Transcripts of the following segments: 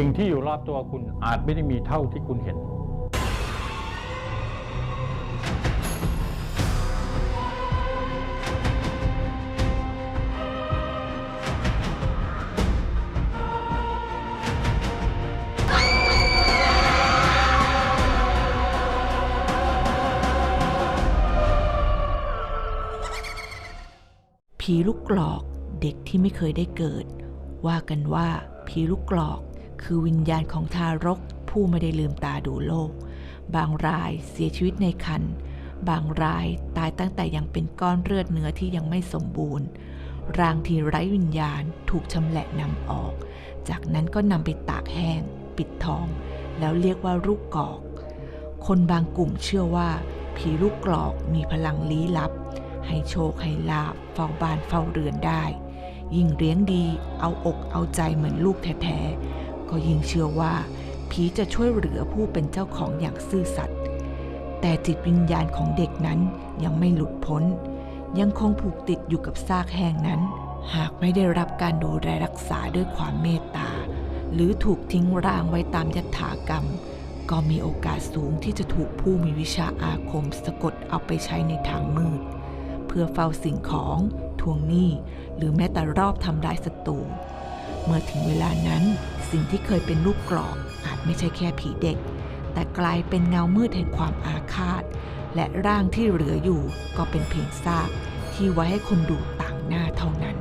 สิ่งที่อยู่รอบตัวคุณอาจไม่ได้มีเท่าที่คุณเห็น ผีลูกกรอกเด็กที่ไม่เคยได้เกิด ว่ากันว่าผีลูกกรอก คือวิญญาณของทารกผู้ไม่ได้ลืมตาดูโลก บางรายเสียชีวิตในครรภ์บางรายตายตั้งแต่ยังเป็นก้อนเลือดเนื้อที่ยังไม่สมบูรณ์ ร่างที่ไร้วิญญาณถูกชำแหละนำออก จากนั้นก็นำไปตากแห้ง ปิดทอง แล้วเรียกว่าลูกกอก คนบางกลุ่มเชื่อว่า ผีลูกกรอกมีพลังลี้ลับ ให้โชคให้ลาบเฝ้าบ้านเฝ้าเรือนได้ ยิ่งเลี้ยงดีเอาอกเอาใจเหมือนลูกแท้ๆ ก็ยิ่งเชื่อว่า ผีจะช่วยเหลือผู้เป็นเจ้าของอย่างซื่อสัตย์แต่จิตวิญญาณของเด็กนั้นยังไม่หลุดพ้น ยังคงผูกติดอยู่กับซากแห่งนั้น หากไม่ได้รับการดูแลรักษาด้วยความเมตตา หรือถูกทิ้งร่างไว้ตามยถากรรม ก็มีโอกาสสูงที่จะถูกผู้มีวิชาอาคมสะกดเอาไปใช้ในทางมืด เพื่อเฝ้าสิ่งของ ทวงหนี้ หรือแม้แต่รอบทำลายศัตรู เมื่อถึงเวลานั้น สิ่งที่เคยเป็นลูกกรอกอาจไม่ใช่แค่ผีเด็ก แต่กลายเป็นเงามืดแห่งความอาฆาต และร่างที่เหลืออยู่ก็เป็นเพียงซากที่ไว้ให้คนดูต่างหน้าเท่านั้น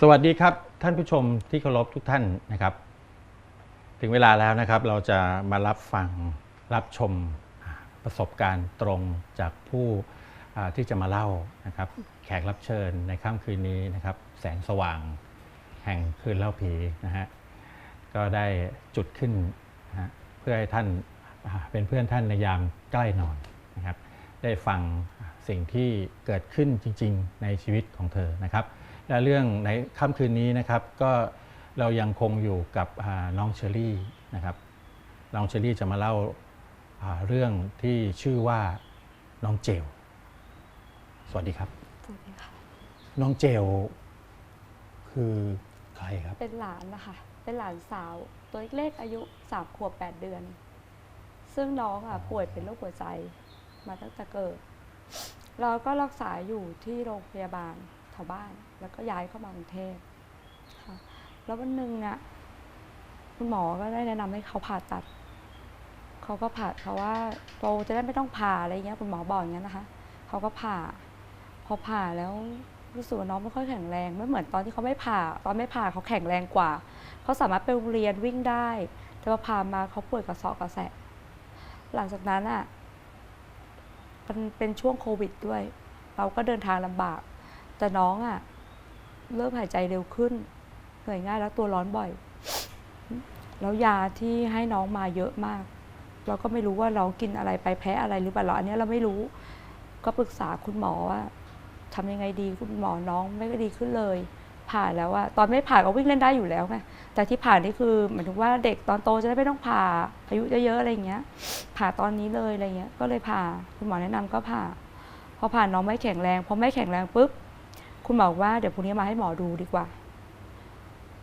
สวัสดีครับท่านผู้ชมที่เคารพทุกท่านนะครับ ถึงเวลาแล้วนะครับเราจะมารับฟังรับชมประสบการณ์ตรงจากผู้ ที่จะมาเล่านะครับแขกรับเชิญในค่ำคืนนี้นะครับ แสงสว่างแห่งคืนเล่าผีนะฮะก็ได้จุดขึ้นนะเพื่อให้ท่านเป็นเพื่อนท่านในยามใกล้นอนนะครับ ได้ฟังสิ่งที่เกิดขึ้นจริง ๆ ในชีวิตของเธอนะครับ และเรื่องในค่ำคืนนี้นะครับก็เรายังคงอยู่กับน้องเชอรี่นะครับน้องเชอรี่จะมาเล่าเรื่องที่ชื่อว่าน้องเจล สวัสดีครับ สวัสดีค่ะ น้องเจล คือใครครับ เป็นหลานนะคะ เป็นหลานสาว ตัวเล็กๆอายุสามขวบแปดเดือน ซึ่งน้องอะป่วยเป็นโรคหัวใจ มาตั้งแต่เกิด เราก็รักษาอยู่ที่โรงพยาบาลแถวบ้าน แล้วก็ย้ายเข้ามากรุงเทพค่ะ แล้ววันหนึ่งอะคุณหมอก็ได้แนะนำให้เขาผ่าตัด เขาก็ผ่าเพราะว่าโตจะได้ไม่ต้องผ่าอะไรเงี้ยคุณหมอบอกอย่างนั้นนะคะ เขาก็ผ่าพ อผ่าแล้วรู้สึกว่าน้องไม่ค่อยแข็งแรงไม่เหมือนตอนที่เขาไม่ผ่า ตอนไม่ผ่าเขาแข็งแรงกว่า เขาสามารถไปเรียนวิ่งได้ แต่พอผ่ามาเขาป่วยกระเซาะกระแสะหลังจากนั้นอะมันเป็นช่วงโควิดด้วย เราก็เดินทางลำบาก แต่น้องอะเริ่มหายใจเร็วขึ้นเหนื่อยง่ายแล้วตัวร้อนบ่อย แล้วยาที่ให้น้องมาเยอะมาก เราก็ไม่รู้ว่าเรากินอะไรไปแพ้อะไรหรือเปล่าอันนี้เราไม่รู้ ก็ปรึกษาคุณหมอว่า ทำยังไงดีคุณหมอน้องไม่ดีขึ้นเลย ผ่าแล้วอะตอนไม่ผ่าก็วิ่งเล่นได้อยู่แล้วไงแต่ที่ผ่านนี่คือเหมายถึงว่าเด็กตอนโตจะได้ไม่ต้องผ่าอายุเยอะๆอะไรอย่างเงี้ย ผ่าตอนนี้เลยอะไรเงี้ยก็เลยผ่าคุณหมอแนะนำก็ผ่าพอผ่านน้องไม่แข็งแรงพอไม่แข็งแรงปุ๊บคุณหมอบอกว่าเดี๋ยวพรุ่งนี้มาให้หมอดูดีกว่า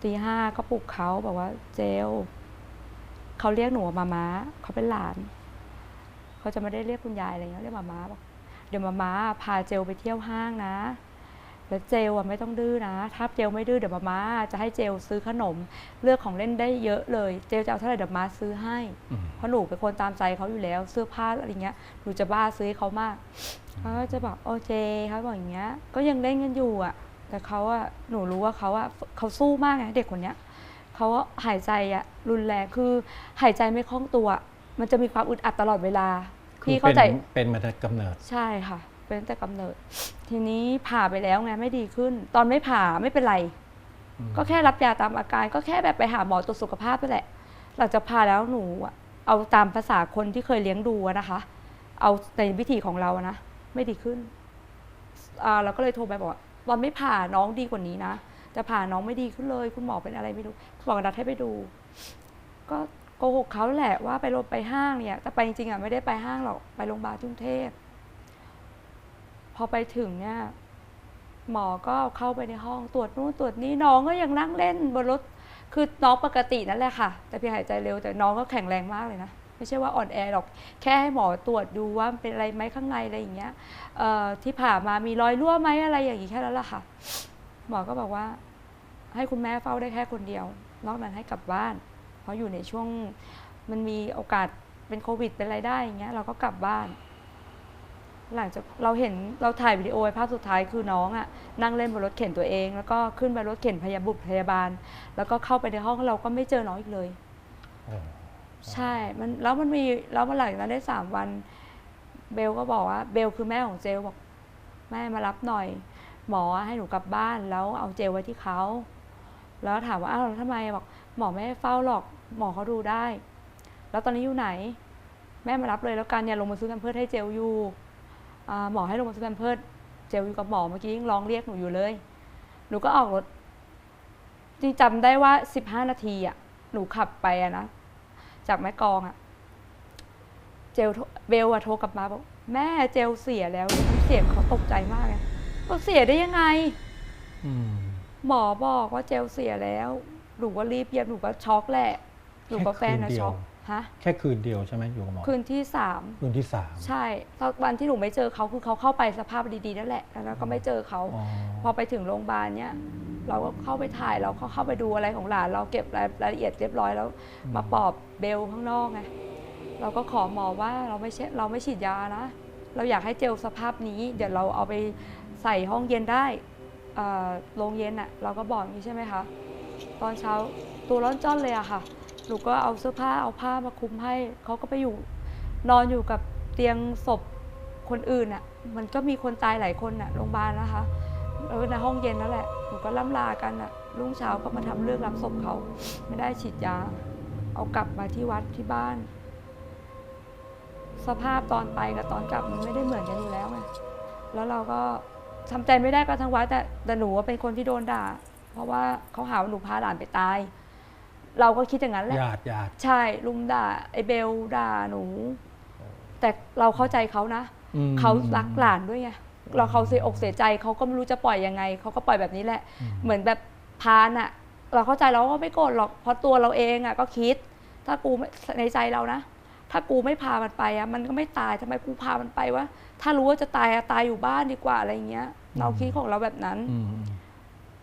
ตีห้าก็ปลุกเขาบอกว่าเจลเขาเรียกหนูว่ามาม้าเขาเป็นหลาน เขาจะไม่ได้เรียกคุณยายอะไรเงี้ยเรียกมาม้าบอก เดี๋ยวมาม้าพาเจลไปเที่ยวห้างนะแล้วเจลอะไม่ต้องดื้อนะ ถ้าเจลไม่ดื้อเดี๋ยวมาม้าจะให้เจลซื้อขนม เลือกของเล่นได้เยอะเลย เจลจะเอาเท่าไหร่เดี๋ยวมาซื้อให้อืมเพราะหนูเป็นคนตามใจเขาอยู่แล้ว เสื้อผ้าอะไรเงี้ย หนูจะบ้าซื้อให้เขามากเขาก็จะบอกโอเคเขาบอกอย่างเงี้ย ก็ยังเล่นกันอยู่อะ แต่เขาอะหนูรู้ว่าเขาอะเขาสู้มากไงเด็กคนเนี้ยเขาหายใจอะรุนแรงคือหายใจไม่คล่องตัว มันจะมีความอึดอัดตลอดเวลาคือ พี่เป็เข้านใจเป็นมาแต่กำเนิด ใช่ค่ะ เป็นตั้งแต่กำเนิด ทีนี้ผ่าไปแล้วไงไม่ดีขึ้น ตอนไม่ผ่าไม่เป็นไรอืมก็แค่รับยาตามอาการ ก็แค่แบบไปหาหมอตรวจสุขภาพนั่นแหละ หลังจากผ่าแล้วหนูอะเอาตามภาษาคนที่เคยเลี้ยงดูอะนะคะ เอาในวิธีของเราอะนะไม่ดีขึ้นอ่าเราก็เลยโทรไปบอกว่าตอนไม่ผ่าน้องดีกว่านี้นะแต่ผ่าน้องไม่ดีขึ้นเลย คุณหมอเป็นอะไรไม่รู้บอกนัดให้ไปดู ก็ โกหกเขาแหละว่าไปโรงไปห้างเนี่ย แต่ไปจริงๆอะไม่ได้ไปห้างหรอก ไปโรงพยาบาลที่กรุงเทพ พอไปถึงเนี่ย หมอก็เข้าไปในห้องตรวจนู่นตรวจนี่น้องก็ยังนั่งเล่นบนรถ คือน้องปกตินั่นแหละค่ะ แต่เพียงหายใจเร็วแต่น้องก็แข็งแรงมากเลยนะ ไม่ใช่ว่าอ่อนแอหรอก แค่ให้หมอตรวจดูว่าเป็นอะไรไหมข้างในอะไรอย่างเงี้ยที่ผ่ามามีรอยรั่วไหมอะไรอย่างงี้แค่นั้นแหละค่ะ หมอก็บอกว่า ให้คุณแม่เฝ้าได้แค่คนเดียว นอกนั้นให้กลับบ้าน เพราะอยู่ในช่วงมันมีโอกาสเป็นโควิดเป็นอะไรได้อย่างเงี้ยเราก็กลับบ้าน หลังจากเราเห็นเราถ่ายวิดีโอไว้ภาพสุดท้ายคือน้องอะนั่งเล่นบนรถเข็นตัวเอง แล้วก็ขึ้นไปรถเข็นพยาบุตรพยาบาล แล้วก็เข้าไปในห้องเราก็ไม่เจอน้องอีกเลยโอ้ใช่มันแล้วมันมีแล้วมาหลังจากนั้นได้สามวัน เบลก็บอกว่าเบลคือแม่ของเจลบอกแม่มารับหน่อย หมอให้หนูกลับบ้านแล้วเอาเจลไว้ที่เขาแล้วถามว่าอ้าวแล้วทำไมบอก หมอไม่ให้เฝ้าหรอก หมอเขาดูได้ แล้วตอนนี้อยู่ไหน แม่มารับเลยแล้วกันเนี่ยลงมาซื้อแพมเพิร์สให้เจลอยู่อ่าหมอให้ลงมาซื้อแพมเพิร์สเจลอยู่กับหมอเมื่อกี้ยังร้องเรียกหนูอยู่เลย หนูก็ออกรถจริงจำได้ว่าสิบห้านาทีอะหนูขับไปอะนะจากแม่กลองอะเจลโทรเบลอะโทรกลับมาบอกแม่เจลเสียแล้วเสียงเขาตกใจมากเลยบอกเสียได้ยังไงอืมหมอบอกว่าเจลเสียแล้ว หนูก็รีบเย็บหนูก็ช็อกแหละหนูกับแฟนอะแค่คืนเดียวช็อกฮะแค่คืนเดียวใช่ไหมอยู่กับหมอคืนที่สามคืนที่สามใช่ตอนวันที่หนูไม่เจอเขาคือเขาเข้าไปสภาพดีๆนั่นแหละแล้วก็ไม่เจอเขาอ๋อพอไปถึงโรงพยาบาลเนี่ยเราก็เข้าไปถ่ายเราก็เข้าไปดูอะไรของหลาน เราเก็บรายรายละเอียดเรียบร้อยแล้ว มาปลอบเบลข้างนอกไงเราก็ขอหมอว่าเราไม่ใช่เราไม่ฉีดยานะ เราอยากให้เจลสภาพนี้ เดี๋ยวเราเอาไปใส่ห้องเย็นได้เอ่อโรงเย็นอะเราก็บอกอย่างนี้ใช่ไหมคะ ตอนเช้าตัวร้อนจ้อนเลยอะค่ะ หนูก็เอาเสื้อผ้าเอาผ้ามาคลุมให้ เขาก็ไปอยู่ นอนอยู่กับเตียงศพคนอื่นอะมันก็มีคนตายหลายคนอะโรงพยาบาลนะคะเออในห้องเย็นนั่นแหละ หนูก็ล่ำลากันอะรุ่งเช้าก็มาทำเรื่องรับศพเขา ไม่ได้ฉีดยา เอากลับมาที่วัดที่บ้าน สภาพตอนไปกับตอนกลับมันไม่ได้เหมือนกันอยู่แล้วไง แล้วเราก็ทำใจไม่ได้ก็ทั้งวัดแต่แต่หนูเป็นคนที่โดนด่า เพราะว่าเขาหาว่าหนูพาหลานไปตาย เราก็คิดอย่างนั้นแหละ ญาติญาติ ใช่ลุมด่าไอ้เบลด่าหนู แต่เราเข้าใจเขานะอืม เขารักหลานด้วยไงเราเขาเสียอกเสียใจเขาก็ไม่รู้จะปล่อยยังไงเขาก็ปล่อยแบบนี้แหละอืมเหมือนแบบพานอะเราเข้าใจเราก็ไม่โกรธหรอกเพราะตัวเราเองอะก็คิด ถ้ากูไม่ในใจเรานะ ถ้ากูไม่พามันไปอะมันก็ไม่ตายทำไมกูพามันไปวะถ้ารู้ว่าจะตายอะตายอยู่บ้านดีกว่าอะไรเงี้ย เราคิดของเราแบบนั้น อืม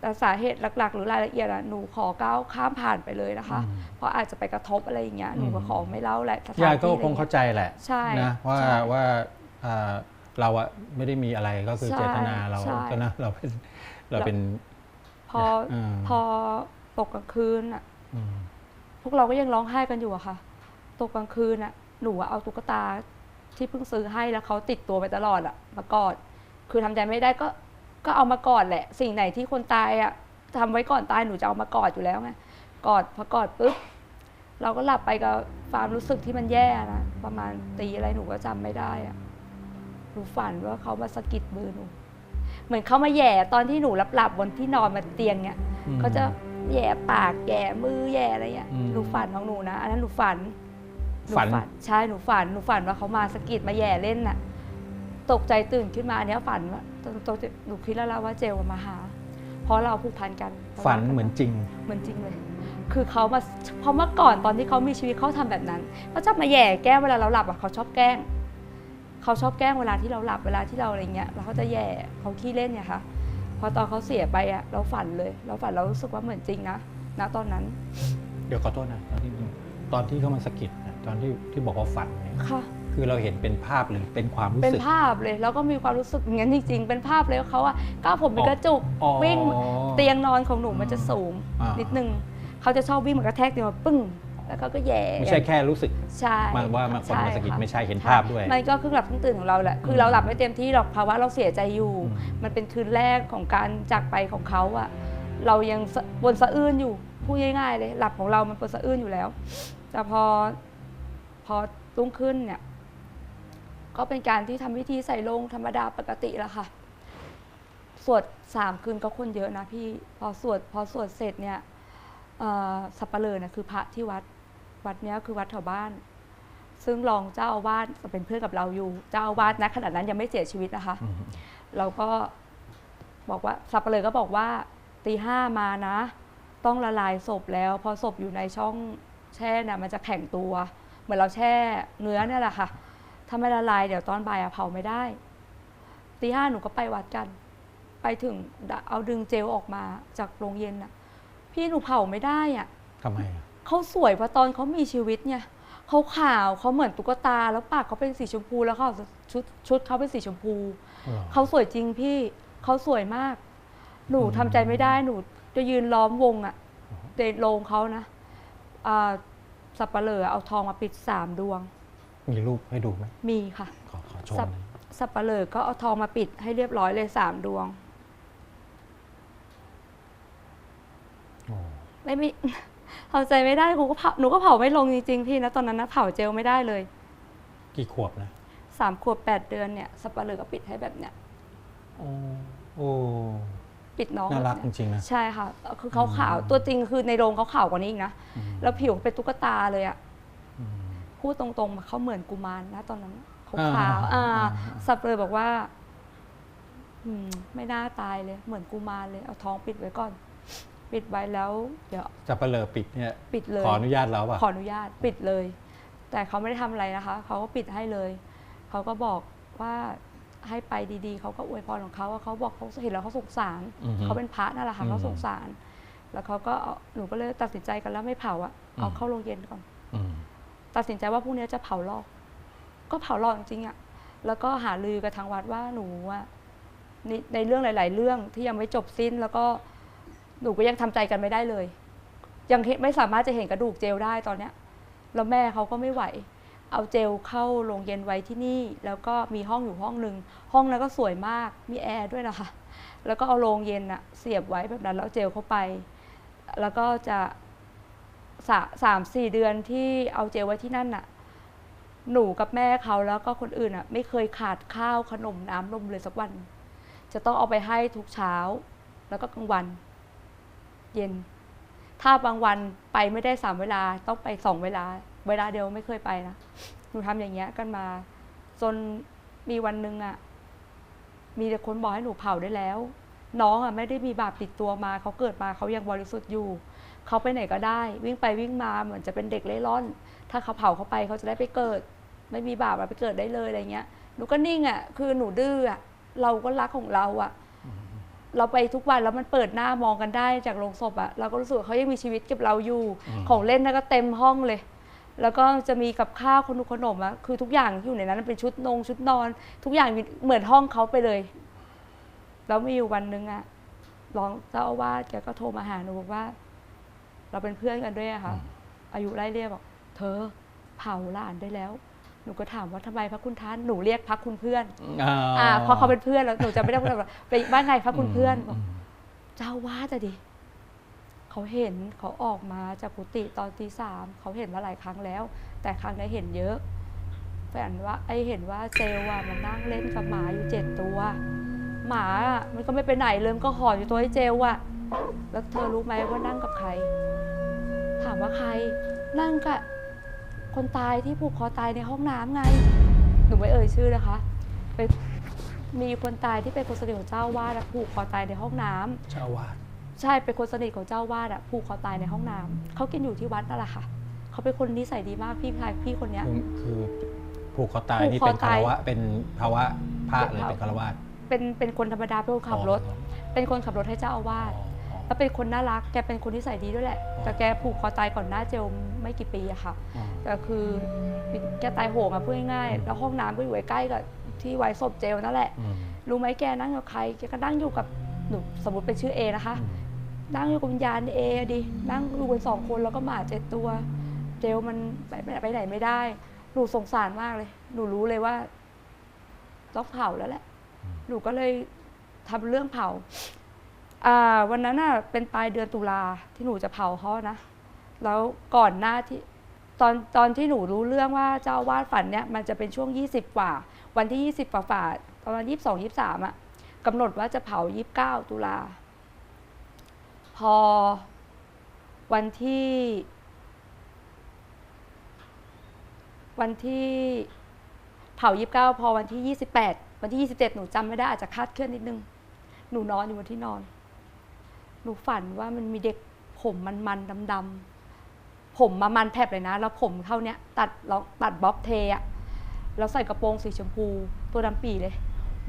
แต่สาเหตุหลัก ๆ หรือรายละเอียดอะหนูขอก้าวข้ามผ่านไปเลยนะคะอืมเพราะอาจจะไปกระทบอะไรอย่างเงี้ยหนูก็อืมขอไม่เล่าแหละสถนญาติก็ที่อะคไรงงี้ยเข้าใจแหละใช่นะว่าใช่ว่าอ่าเราอะไม่ได้มีอะไรก็คือใช่เจตนาเราใช่ก็นะเราเป็นเราเป็น พออืมพอตกกลางคืนอะอืมพวกเราก็ยังร้องไห้กันอยู่อะค่ะ ตกกลางคืนอะหนูอะเอาตุ๊กตาที่เพิ่งซื้อให้แล้วเขาติดตัวไปตลอดอะมากอดคือทำใจไม่ได้ก็ ก็เอามากอดแหละ สิ่งไหนที่คนตายอะทำไว้ก่อนตายหนูจะเอามากอดอยู่แล้วไงกอดพอกอดปุ๊บเราก็หลับไปกับความรู้สึกที่มันแย่นะประมาณตีอะไรหนูก็จำไม่ได้อะหนูฝันว่าเขามาสะกิดมือหนู เหมือนเขามาแหย่ตอนที่หนูหลับๆบนที่นอนบนเตียงเนี่ยอืมเขาจะแหย่ปากแหย่มือแหย่อะไรเงี้ยอืมหนูฝันของหนูนะอันนั้นหนูฝันหฝันใช่หนูฝันหนูฝันว่าเขามาสะกิดมาแหย่เล่นน่ะ ตกใจตื่นขึ้นมาอันเนี้ยฝันว่า ตตกใจหนูคิดแล้วล่ะว่าเจลมาหา เพราะเราผูกพันกันฝันเหมือนจริง เหมือนจริงเลย คือเขามาเพราะเมื่อก่อนตอนที่เขามีชีวิตเขาทำแบบนั้นเขาชอบมาแหย่แก้มเวลาเราหลับอะเขาชอบแกล้งเขาชอบแกล้งเวลาที่เราหลับเวลาที่เราอะไรเงี้ยแล้วเขาจะแหย่เขาขี้เล่นเนี่ยค่ะพอตอนเขาเสียไปอะเราฝันเลย เราฝันเรารู้สึกว่าเหมือนจริงนะณตอนนั้น เดี๋ยวขอโทษนะตอนที่ ตอนที่เขามาสะกิดนะตอนที่ที่บอกว่าฝันเนี่ยค่ะ คือเราเห็นเป็นภาพหรือเป็นความรู้เป็นสึก ภาพเลยแล้วก็มีความรู้สึกอย่างนั้นจริงๆ เป็นภาพเลยว่าเขาอะก้าวผมเป็นกระจุกอ๋อวิ่งเตียงนอนของหนูมันจะสูง อ่านิ นิดนึงเขาจะชอบวิ่งเหมือนกระแทกเตียงมาปึ้ง แล้วเขาก็แย่ไม่ใช่แค่รู้สึก ใช่มาว่ามาคนมาสะกิดค่ะไม่ใช่เห็นใช่ภาพด้วย มันก็ครึ่งหลับครึ่งตื่นของเราแหละคือมเราหลับไม่เต็มที่หรอกภาวะเราเสียใจอยู่ อืม มันเป็นคืนแรกของการจากไปของเขาอะเรายังสะบนสะอื้นอยู่ พูดง่ายๆเลย หลับของเรามันบนสะอื้นอยู่แล้ว แต่พอพอรุ่งขึ้นเนี่ย ก็เป็นการที่ทำพิธีใส่ลงธรรมดาปกติแล้วค่ะ สวดสามคืนก็คนเยอะนะพี่พอสวดพอสวดเสร็จเนี่ยเอ่อสับปะเลอเนี่ยคือพระที่วัดวัดเนี้ยคือวัดแถวบ้าน ซึ่งรองเจ้าอาวาสเป็นเพื่อนกับเราอยู่ เจ้าอาวาสนะขณะนั้นยังไม่เสียชีวิตนะคะอืมเราก็บอกว่าสับปะเลอก็บอกว่าตีห้ามานะ ต้องละลายศพแล้ว พอศพอยู่ในช่องแช่น่ะมันจะแข็งตัว เหมือนเราแช่เนื้อเนี่ยแหละค่ะ ถ้าไม่ละลายเดี๋ยวตอนบ่ายอะเผาไม่ได้ตีห้าหนูก็ไปวัดกัน ไปถึงเอาดึงเจลออกมาจากโรงเย็นน่ะ พี่หนูเผาไม่ได้อะทำไมอะเขาสวยเพราะตอนเขามีชีวิตไงเขาขาวเขาเหมือนตุ๊กตาแล้วปากเขาเป็นสีชมพูแล้วเขาชุดชุดเขาเป็นสีชมพูหรอเขาสวยจริงพี่เขาสวยมาก หนูอืมทำใจไม่ได้หนู จะยืนล้อมวงอะในโรงเขานะอ่าสับปะเลอเอาทองมาปิดสามดวง มีรูปให้ดูไหมมีค่ะ ขอขอชมสับหน่อยสับปะเลอก็เอาทองมาปิดให้เรียบร้อยเลยสามดวง โอ้ไม่ไม่ทำใจไม่ได้หนูก็เผาหนูก็เผาไม่ลงจริงๆพี่นะตอนนั้นนะเผาเจลไม่ได้เลยกี่ขวบนะสามขวบแปดเดือนเนี่ยสับปะเลอก็ปิดให้แบบเนี้ย โอ้โอ้ ปิดน้องน่ารักแบบจเนี้ยริงๆนะใช่ค่ะคือเขาขาวตัวจริงคือในโรงเขาขาวกว่านี้อีกนะอืมแล้วผิวเป็นตุ๊กตาเลยอะอืมพูดตรงๆเขาเหมือนกุมารนะตอนนั้นเขาอ่าขาวอ่าอ่าสับเลยบอกว่าอืมไม่น่าตายเลย เหมือนกุมารเลย เอาท้องปิดไว้ก่อน ปิดไว้แล้วเดี๋ยวจะเปลอปิดเนี่ยปิดเลยขออนุญาตแล้วป่ะขออนุญาตปิดเลย แต่เขาไม่ได้ทำอะไรนะคะ เขาก็ปิดให้เลย เขาก็บอกว่า ให้ไปดีๆ เขาก็อวยพรของเขาว่าเขาบอกเขาเห็นแล้วเขาสงสาร อือฮึเขาเป็นพระนั่นแหละค่ะอืมเขาสงสาร แล้วเขาก็เอาหนูก็เลยตัดสินใจกันแล้วไม่เผาอะเอาอืมเข้าโรงเย็นก่อน อืม ตัดสินใจว่าพรุ่งนี้จะเผาลอก ก็เผาลอกจริงๆอะแล้วก็หาลือกับทางวัดว่าหนูอะในในเรื่องหลาย ๆ เรื่องที่ยังไม่จบสิ้นแล้วก็หนูก็ยังทำใจกันไม่ได้เลย ยังเห็นไม่สามารถจะเห็นกระดูกเจลได้ตอนเนี้ย แล้วแม่เขาก็ไม่ไหว เอาเจลเข้าโรงเย็นไว้ที่นี่ แล้วก็มีห้องอยู่ห้องหนึ่งห้องนั้นก็สวยมากมีแอร์ด้วยนะคะแล้วก็เอาโรงเย็นอะเสียบไว้แบบนั้นแล้วเจลเข้าไป แล้วก็จะสาสามสี่เดือนที่เอาเจลไว้ที่นั่นน่ะหนูกับแม่เขาแล้วก็คนอื่นอะไม่เคยขาดข้าวขนมน้ำนมเลยสักวัน จะต้องเอาไปให้ทุกเช้า แล้วก็กลางวัน เย็น ถ้าบางวันไปไม่ได้สามเวลาต้องไปสองเวลา เวลาเดียวไม่เคยไปนะหนูทำอย่างเงี้ยกันมา จนมีวันหนึ่งอะมีแต่คนบอกให้หนูเผาได้แล้ว น้องอะไม่ได้มีบาปติดตัวมาเขาเกิดมาเขายังบริสุทธิ์อยู่เขาไปไหนก็ได้ วิ่งไปวิ่งมาเหมือนจะเป็นเด็กเล่ร่อน ถ้าเขาเผาเขาไปเขาจะได้ไปเกิด ไม่มีบาปอะไปเกิดได้เลยอะไรเงี้ยหนูก็นิ่งอะคือหนูดื้ออะเราก็รักของเราอะเราไปทุกวันแล้วมันเปิดหน้ามองกันได้จากโรงศพอะเราก็รู้สึกว่าเขายังมีชีวิตกับเราอยู่อืมของเล่นนั่นก็เต็มห้องเลย แล้วก็จะมีกับข้าวขนมขนมอะคือทุกอย่างที่อยู่ในนั้นเป็นชุดนงชุดนอน ทุกอย่างมีเหมือนห้องเขาไปเลย แล้วมีอยู่วันหนึ่งอะรองเจ้าอาวาสแกก็โทรมาหาหนูบอกว่า เราเป็นเพื่อนกันด้วยอะค่ะ อายุไล่เรียกบอก เธอเผาหลานได้แล้ว หนูก็ถามว่าทำไมพระคุณท่านหนูเรียกพระคุณเพื่อนอ่าเพราะเขาเป็นเพื่อนแล้วหนูจะไม่ได้พูดแบบไปบ้านไงพระคุณเพื่อนบอกเจ้าวาดอะดิ เขาเห็นเขาออกมาจากกุฏิตอนตีสามเขาเห็นมาหลายครั้งแล้ว แต่ครั้งนี้เห็นเยอะแฟนว่าไอเห็นว่าเจลอะมันนั่งเล่นกับหมาอยู่เจ็ดตัว หมาอะมันก็ไม่ไปไหนเลยมันก็หอนอยู่ตัวไอเจลอะแล้วเธอรู้ไหมว่านั่งกับใคร ถามว่าใคร นั่งกับคนตายที่ผูกคอตายในห้องน้ำไง หนูไม่เอ่ยชื่อนะคะไปมีคนตายที่เป็นคนสนิทของเจ้าวาดอะผูกคอตายในห้องน้ำเจ้าวาด ใช่เป็นคนสนิทของเจ้าวาดอะผูกคอตายในห้องน้ำเขากินอยู่ที่วัดนั่นแหละค่ะเขาเป็นคนนิสัยดีมากพี่ชายพี่คนเนี้ย คือคือผูกคอตายผูกนี่คอเป็นตายคารวะเป็นภาวะพระเลยเป็นเป็นคารวะเป็นเป็นคนธรรมดาเป็นคนขับรถ เป็นคนขับรถให้เจ้าอาวาสแล้วเป็นคนน่ารักแกเป็นคนนิสัยดีด้วยแหละ แต่แกผูกคอตายก่อนหน้าเจลไม่กี่ปีอะค่ะอ๋อแต่คือแกตายโหงอะพูดง่ายอืมๆแล้วห้องน้ำก็อยู่ใกล้ๆกับที่ไว้ศพเจลนั่นแหละอืมรู้ไหมแกนั่งกับใครแกก็นั่งอยู่กับหนูสมมติเป็นชื่อเอนะคะ นั่งอยู่กับวิญญาณเอดินั่งอยู่กันสองคนแล้วก็หมาเจ็ดตัว เจลมันไปไปไปไหนไม่ได้ หนูสงสารมากเลย หนูรู้เลยว่าต้องเผาแล้วแหละ หนูก็เลยทำเรื่องเผาอ่าวันนั้นน่ะเป็นปลายเดือนตุลาที่หนูจะเผาเขานะ แล้วก่อนหน้าที่ตอนตอนที่หนูรู้เรื่องว่าเจ้าอาวาดฝันเนี่ยมันจะเป็นช่วงยี่สิบกว่า วันที่ยี่สิบกว่าฝ่าประมาณยี่สิบสองยี่สามอะกำหนดว่าจะเผายี่สิบเก้าตุลา พอวันที่ วันที่เผายี่สิบเก้าพอวันที่ยี่สิบแปดวันที่ยี่สิบเจ็ดหนูจำไม่ได้อาจจะคาดเคลื่อนนิดนึง หนูนอนอยู่บนที่นอน หนูฝันว่ามันมีเด็กผมมันมันดำดำผมมามันแผบเลยนะ แล้วผมเท่าเนี้ยตัดลองตัดบ๊อบเทอะแล้วใส่กระโปรงสีชมพู ตัวดำปีเลย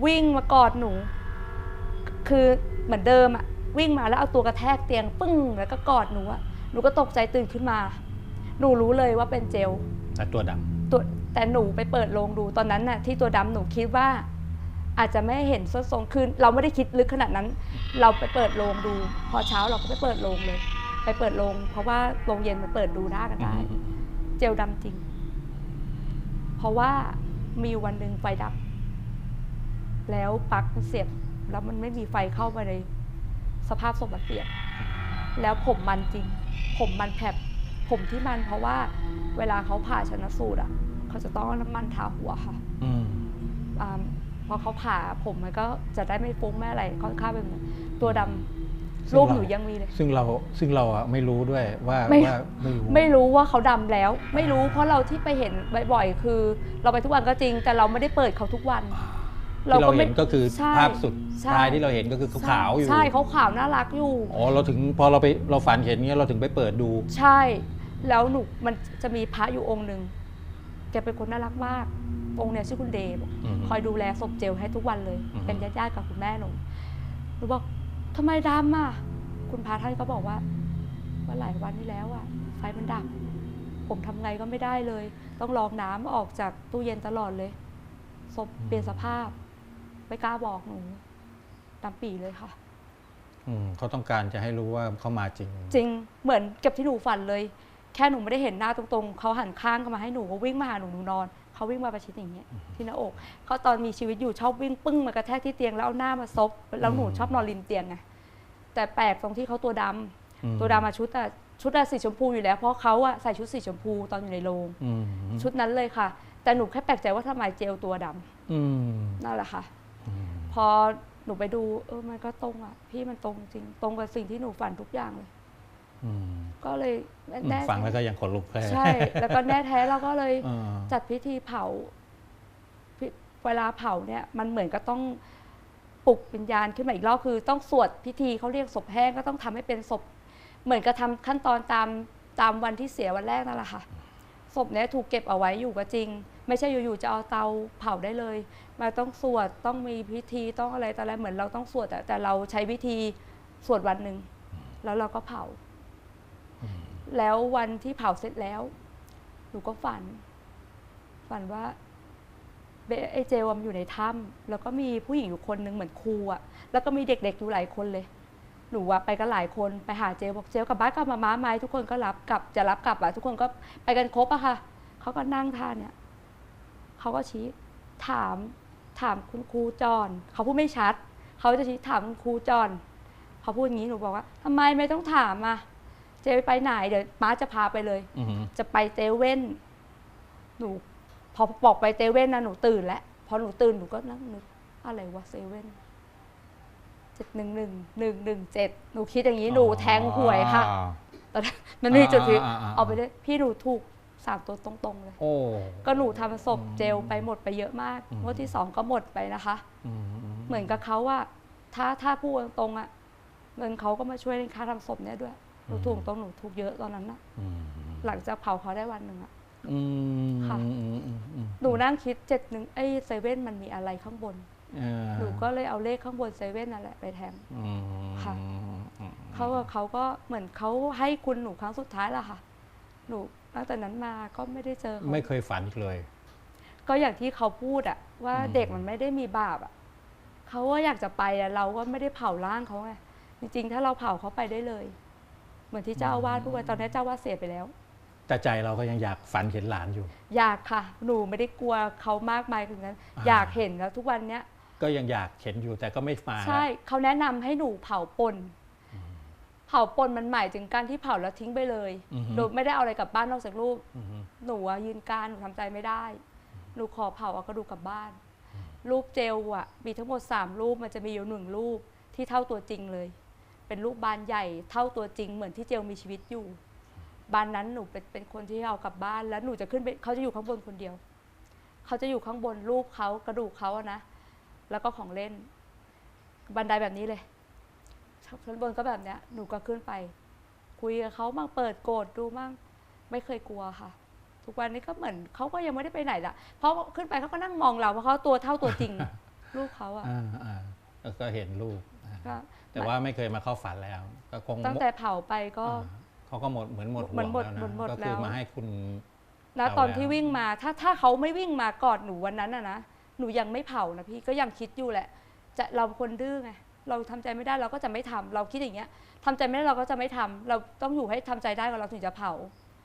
วิ่งมากอดหนู คือเหมือนเดิมอะ วิ่งมาแล้วเอาตัวกระแทกเตียงปึ้งแล้วก็กอดหนูอะหนูก็ตกใจตื่นขึ้นมา หนูรู้เลยว่าเป็นเจลแต่ตัวดตัวแต่หนูไปเปิดโรงดูตอนนั้นน่ะที่ตัวดำหนูคิดว่า อาจจะไม่เห็นส้นทรงคือเราไม่ได้คิดลึกขนาดนั้น เราไปเปิดโรงดู พอเช้าเราก็ไปเปิดโรงเลย ไปเปิดโรงเพราะว่าโรงเย็นมันเปิดดูได้กันำได้อืมเจลดำจริง เพราะว่ามีวันหนึ่งไฟดับ แล้วปลั๊กมันเสียบแล้วมันไม่มีไฟเข้ามาใน สภาพศพมันเปียกแล้วผมมันจริง ผมมันแผบผมที่มันเพราะว่าเวลาเขาผ่าชนสูตรอะ เขาจะต้องเอาน้ำมันทาหัวค่ะอืมอ่าพอเขาผ่าผมมันก็จะได้ไม่ฟุ้งไม่อะไรค่อนข้างเป็นแบบตัวดำรูปหนูยังมีเลย ซึ่งเราซึ่งเราอะไม่รู้ด้วยว่าไม่ว่าไม่รู้ไม่รู้ว่าเขาดำแล้ว ไม่รู้เพราะเราที่ไปเห็นบ่อยๆคือ เราไปทุกวันก็จริง แต่เราไม่ได้เปิดเขาทุกวัน ที่เราเห็นก็คือใช่ภาพสุดใช่ ท้ายที่เราเห็นก็คือขาวๆอยู่ใช่เขาขาวน่ารักอยู่ อ๋อเราถึงพอเราไปเราฝันเห็นเงี้ยเราถึงไปเปิดดู ใช่ แล้วหนูมันจะมีพระอยู่องค์หนึ่งแกเป็นคนน่ารักมาก องค์เนี่ยชื่อคุณเดย์บอกอืมคอยดูแลศพเจลให้ทุกวันเลย อืมเป็นญาติๆกับคุณแม่หนูหนูบอกทำไมดำอะ คุณพระท่านก็บอกว่าว่าหลายวันนี้แล้วอะ ไฟมันดับ ผมทำไงก็ไม่ได้เลย ต้องลองน้ำออกจากตู้เย็นตลอดเลยศพเปลี่ยนสภาพ ไม่กล้าบอกหนูดำปีเลยค่ะ อืมเขาต้องการจะให้รู้ว่าเขามาจริง จริงเหมือนกับที่หนูฝันเลย แค่หนูไม่ได้เห็นหน้าตรงๆเขาหันข้างเข้ามาให้หนูก็วิ่งมาหาหนูหนูนอนเขาวิ่งมาประชิดอย่างเงี้ยที่หน้าอกเขาตอนมีชีวิตอยู่ชอบวิ่งปึ้งมากระแทกที่เตียงแล้วเอาหน้ามาซบแล้วหนูอืมชอบนอนริมเตียงไงแต่แปลกตรงที่เขาตัวดำอืมตัวดำมาชุดอะชุดอะสีชมพูอยู่แล้ว เพราะเขาอะใส่ชุดสีชมพูตอนอยู่ในโรงอืมชุดนั้นเลยค่ะ แต่หนูแค่แปลกใจว่าทำไมเจลตัวดำอืมนั่นแหละค่ะอืม พอหนูไปดู เออมันก็ตรงอะพี่มันตรงจริง ตรงกับสิ่งที่หนูฝันทุกอย่างเลยอืมก็เลยแน่ฟังแล้วก็ยังขนลุกเลยใช่ แล้วก็แน่แท้เราก็เลยเออจัดพิธีเผาพิเวลาเผาเนี่ย มันเหมือนก็ต้องปลุกวิญญาณขึ้นมาอีกรอบคือต้องสวดพิธีเขาเรียกศพแห้งก็ต้องทำให้เป็นศพ เหมือนกับทำขั้นตอนตามตามวันที่เสียวันแรกนั่นแหละค่ะศพเนี้ยถูกเก็บเอาไว้อยู่ก็จริง ไม่ใช่อยู่ๆจะเอาเตาเผาได้เลยมันต้องสวดต้องมีพิธีต้องอะไรแต่อะไรเหมือนเราต้องสวดแต่แต่เราใช้วิธีสวดวันหนึ่งแล้วเราก็เผาอืมแล้ววันที่เผาเสร็จแล้ว หนูก็ฝัน ฝันว่าเบไอเจลมนอยู่ในถ้ำแล้วก็มีผู้หญิงอยู่คนหนึ่งเหมือนครูอะแล้วก็มีเด็กๆอยู่หลายคนเลย หนูอะไปกันหลายคนไปหาเจลบอกเจลกลับบ้านกลับมาม้าไหมทุกคนก็รับกลับจะรับกลับอะทุกคนก็ไปกันครบอะค่ะเขาก็นั่งทานเนี่ย เขาก็ชี้ถามถามคุณครูจอนเขาพูดไม่ชัด เขาจะชี้ถามคุณครูจอนเขาพูดอย่างนี้หนูบอกว่าทำไมไม่ต้องถามอะเจลไปไหนเดี๋ยวม้าจะพาไปเลยอืมจะไปเซเว่นหนูพอบอกไปเซเว่นนะหนูตื่นแล้วพอหนูตื่นหนูก็นั่งนึกอะไรวะเซเว่นเจ็ดหนึ่งหนึ่งหนึ่งหนึ่งเจ็ดหนูคิดอย่างนี้หนูแทงหวยค่ะอ่าตอนนั้นมันมีจุดพลิกอ่าอ่าอ่าเอาไปได้พี่หนูถูก สามตัวตรงๆเลย โอ้ ก็หนูทำศพเจลไปหมดไปเยอะมากอืม งวดที่สองก็หมดไปนะคะ อืมเหมือนกับเขาว่าถ้าถ้าพูดตรงๆอะเงินเขาก็มาช่วยในค่าทำศพเนี่ยด้วยหนูถูกตรงหนูถูกเยอะตอนนั้นนะอืมหลังจากเผาเขาได้วันหนึ่งอะ อืมค่ะ อืมอืมอืมหนูนั่งคิดเจ็ดหนึ่งไอ้เซเว่นมันมีอะไรข้างบน เออหนูก็เลยเอาเลขข้างบนเซเว่นนั่นแหละไปแทง อืมค่ะ อืมเขาก็เขาก็เหมือนเขาให้คุณหนูครั้งสุดท้ายและค่ะ หนู ตั้งแต่นั้นมาก็ไม่ได้เจอเขาไม่เคยฝันอีกเลย ก็อย่างที่เขาพูดอะว่าอืมเด็กมันไม่ได้มีบาปอะเขาว่าอยากจะไปอะเราก็ไม่ได้เผาร่างเขาไงจริงๆ ถ้าเราเผาเขาไปได้เลย เหมือนที่เจ้าอาวาสพูดไว้ตอนนี้เจ้าอาวาสเสียไปแล้ว แต่ใจเราก็ยังอยากฝันเห็นหลานอยู่ อยากค่ะ หนูไม่ได้กลัวเขามากมายถึงนั้นอ่าอยากเห็นแล้วทุกวันเนี้ยก็ยังอยากเห็นอยู่แต่ก็ไม่มาใช่เขาแนะนำให้หนูเผาปน เผาปนมันหมายถึงการที่เผาแล้วทิ้งไปเลยอือฮึโดยไม่ได้เอาอะไรกลับบ้านนอกจากรูป อืมหนูอะยืนการหนูทำใจไม่ได้ หนูขอเผาเอากระดูกกลับบ้าน รูปเจลอะมีทั้งหมด 3 รูปมันจะมีอยู่หนึ่งรูปที่เท่าตัวจริงเลย เป็นรูปบานใหญ่เท่าตัวจริง เหมือนที่เจลมีชีวิตอยู่ บานนั้นหนูเป็นเป็นคนที่เอากลับบ้าน แล้วหนูจะขึ้นไปเขาจะอยู่ข้างบนคนเดียว เขาจะอยู่ข้างบนรูปเขากระดูกเขาอะนะ แล้วก็ของเล่น บันไดแบบนี้เลย ชั้นบนก็แบบเนี้ยหนูก็ขึ้นไป คุยกับเขาบ้างเปิดโกรธดูบ้างไม่เคยกลัวค่ะ ทุกวันนี้ก็เหมือนเขาก็ยังไม่ได้ไปไหนละเพราะขึ้นไปเขาก็นั่งมองเราเพราะเขาตัวเท่าตัวจริง ลูกเขาอะอ่าอ่าแล้วก็เห็นลูกอ่าก็แต่ว่าไม่เคยมาเข้าฝันแล้ว ก็คงตั้งแต่เผาไปก็อ่าเขาก็หมดเหมือนหมดห่เหมืวอนงหมดแล้วนะเหมือนหมดก็คือแล้วมาให้คุณแล้วเอาตอนแล้วที่วิ่งมาถ้าถ้าเขาไม่วิ่งมากอดหนูวันนั้นอะนะหนูยังไม่เผานะพี่ก็ยังคิดอยู่แหละ จะเราคนดื้อไง เราทำใจไม่ได้เราก็จะไม่ทำเราคิดอย่างเงี้ยทำใจไม่ได้เราก็จะไม่ทำเราต้องอยู่ให้ทำใจได้ก่อนเราถึงจะเผา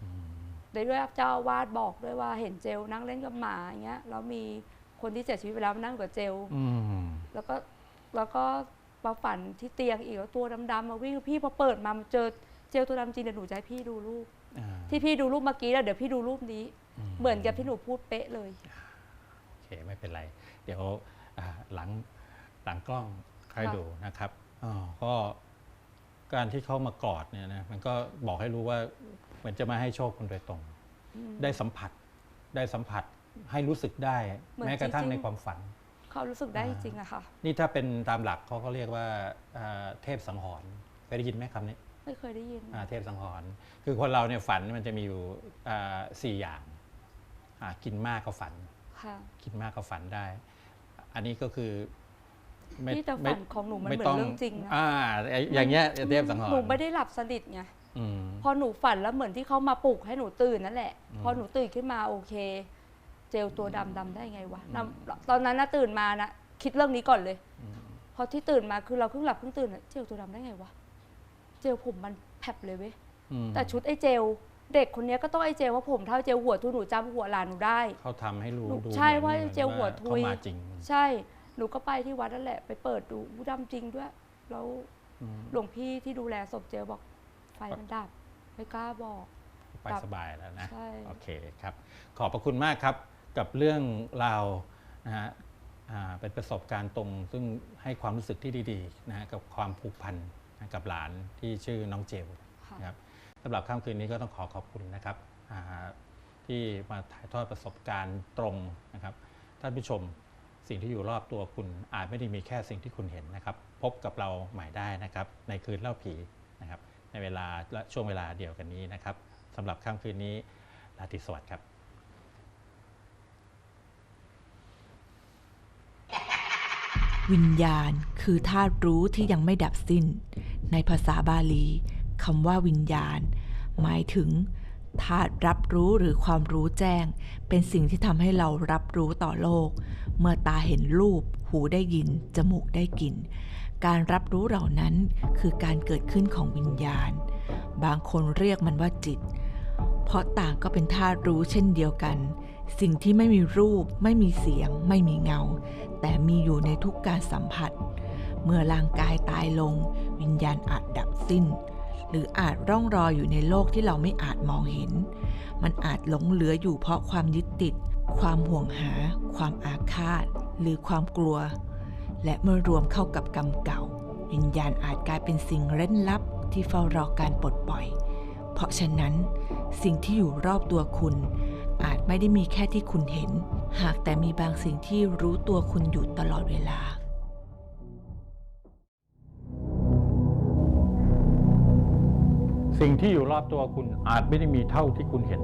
อืมได้ด้วยเจ้าอาวาดบอกด้วยว่าเห็นเจลนั่งเล่นกับหมาอย่างเงี้ยแล้วมีคนที่เสียชีวิตไปแล้วมานั่งกับเจลอืมแล้วก็แล้วก็มาฝันที่เตียงอีกแล้วตัวดำๆมาวิ่งพี่พอเปิดมาเจอเจลตัวดำจริงเดี๋ยวหนูจะให้พี่ดูรูปอ่าที่พี่ดูรูปเมื่อกี้แล้วเดี๋ยวพี่ดูรูปนี้ เหมือนกับที่หนูพูดเป๊ะเลยโอเคไม่เป็นไร เดี๋ยวอ่าหลังหลังกล้อง ค่อยค่ะดูนะครับอ๋อก็การที่เขามากอดเนี่ยนะมันก็บอกให้รู้ว่าเหมือนจะมาให้โชคคุณโดยตรงอืมได้สัมผัสได้สัมผัสให้รู้สึกได้เหมือนแม้กระทั่งจริงๆในความฝัน เขารู้สึกได้อ่าจริงๆอะค่ะ นี่ถ้าเป็นตามหลักเขาก็เรียกว่าอ่าเทพสังหรณ์เคยได้ยินไหมคำนี้ ไม่เคยได้ยินอ่าเทพสังหรณ์คือคนเราเนี่ยฝันมันจะมีอยู่อ่าสี่อย่างอ่ากินมากก็ฝันค่ะคิดมากก็ฝันได้ อันนี้ก็คือ พี่แต่ฝันของหนูมันไเหมือนเรื่องจริงนะอ่าไอ้อย่างเงี้ยเทพสังหรณ์หนูไม่ได้หลับสนิทไงอืมพอหนูฝันแล้วเหมือนที่เขามาปลุกให้หนูตื่นนั่นแหละอืมพอหนูตื่นขึ้นมาโอเค เจลตัวดำดำได้ไงวะนำตอนนั้นนะตื่นมานะคิดเรื่องนี้ก่อนเลยอืมพอที่ตื่นมาคือเราเพิ่งหลับเพิ่งตื่นอะเจลตัวดำได้ไงวะเจลผมมันแผบเลยเว้ยอืมแต่ชุดไอ้เจลเด็กคนเนี้ยก็ต้องไอ้เจลว่าผมเท่าเจลหัวทุยหนูจำหัวหลานหนูได้เขาทำให้รู้หนูดูใช่หมือนว่าหมือนเจลหัวทุยเขามาจริงใช่ หนูก็ไปที่วัดนั่นแหละ ไปเปิดดูอู้ดำจริงด้วย แล้วอืมหลวงพี่ที่ดูแลศพเจลบอกไฟมันดับ ไม่กล้าบอกไปสบายแล้วนะใช่โอเคครับ ขอบพระคุณมากครับกับเรื่องราวนะฮะอ่าเป็นประสบการณ์ตรง ซึ่งให้ความรู้สึกที่ดีๆนะฮะกับความผูกพันนะกับหลานที่ชื่อน้องเจลค่ะนะครับสำหรับค่ำคืนนี้ก็ต้องขอขอบคุณนะครับอ่าที่มาถ่ายทอดประสบการณ์ตรงนะครับท่านผู้ชม สิ่งที่อยู่รอบตัวคุณอาจไม่ได้มีแค่สิ่งที่คุณเห็นนะครับ พบกับเราใหม่ได้นะครับ ในคืนเล่าผีนะครับ ในเวลาและช่วงเวลาเดียวกันนี้นะครับสำหรับค่ำคืนนี้ราตรีสวัสดิ์ครับวิญญาณคือธาตุรู้ที่ยังไม่ดับสิ้น ในภาษาบาลีคำว่าวิญญาณ หมายถึง ธาตุรับรู้หรือความรู้แจ้ง เป็นสิ่งที่ทำให้เรารับรู้ต่อโลก เมื่อตาเห็นรูป หูได้ยิน จมูกได้กลิ่น การรับรู้เหล่านั้นคือการเกิดขึ้นของวิญญาณ บางคนเรียกมันว่าจิต เพราะต่างก็เป็นธาตุรู้เช่นเดียวกัน สิ่งที่ไม่มีรูป ไม่มีเสียง ไม่มีเงา แต่มีอยู่ในทุกการสัมผัส เมื่อร่างกายตายลง วิญญาณอาจดับสิ้น หรืออาจร่องรอยอยู่ในโลกที่เราไม่อาจมองเห็น มันอาจหลงเหลืออยู่เพราะความยึดติด ความห่วงหา ความอาฆาต หรือความกลัว และเมื่อรวมเข้ากับกรรมเก่า วิญญาณอาจกลายเป็นสิ่งเร้นลับที่เฝ้ารอการปลดปล่อย เพราะฉะนั้น สิ่งที่อยู่รอบตัวคุณ อาจไม่ได้มีแค่ที่คุณเห็น หากแต่มีบางสิ่งที่รู้ตัวคุณอยู่ตลอดเวลา สิ่งที่อยู่รอบตัวคุณอาจไม่ได้มีเท่าที่คุณเห็น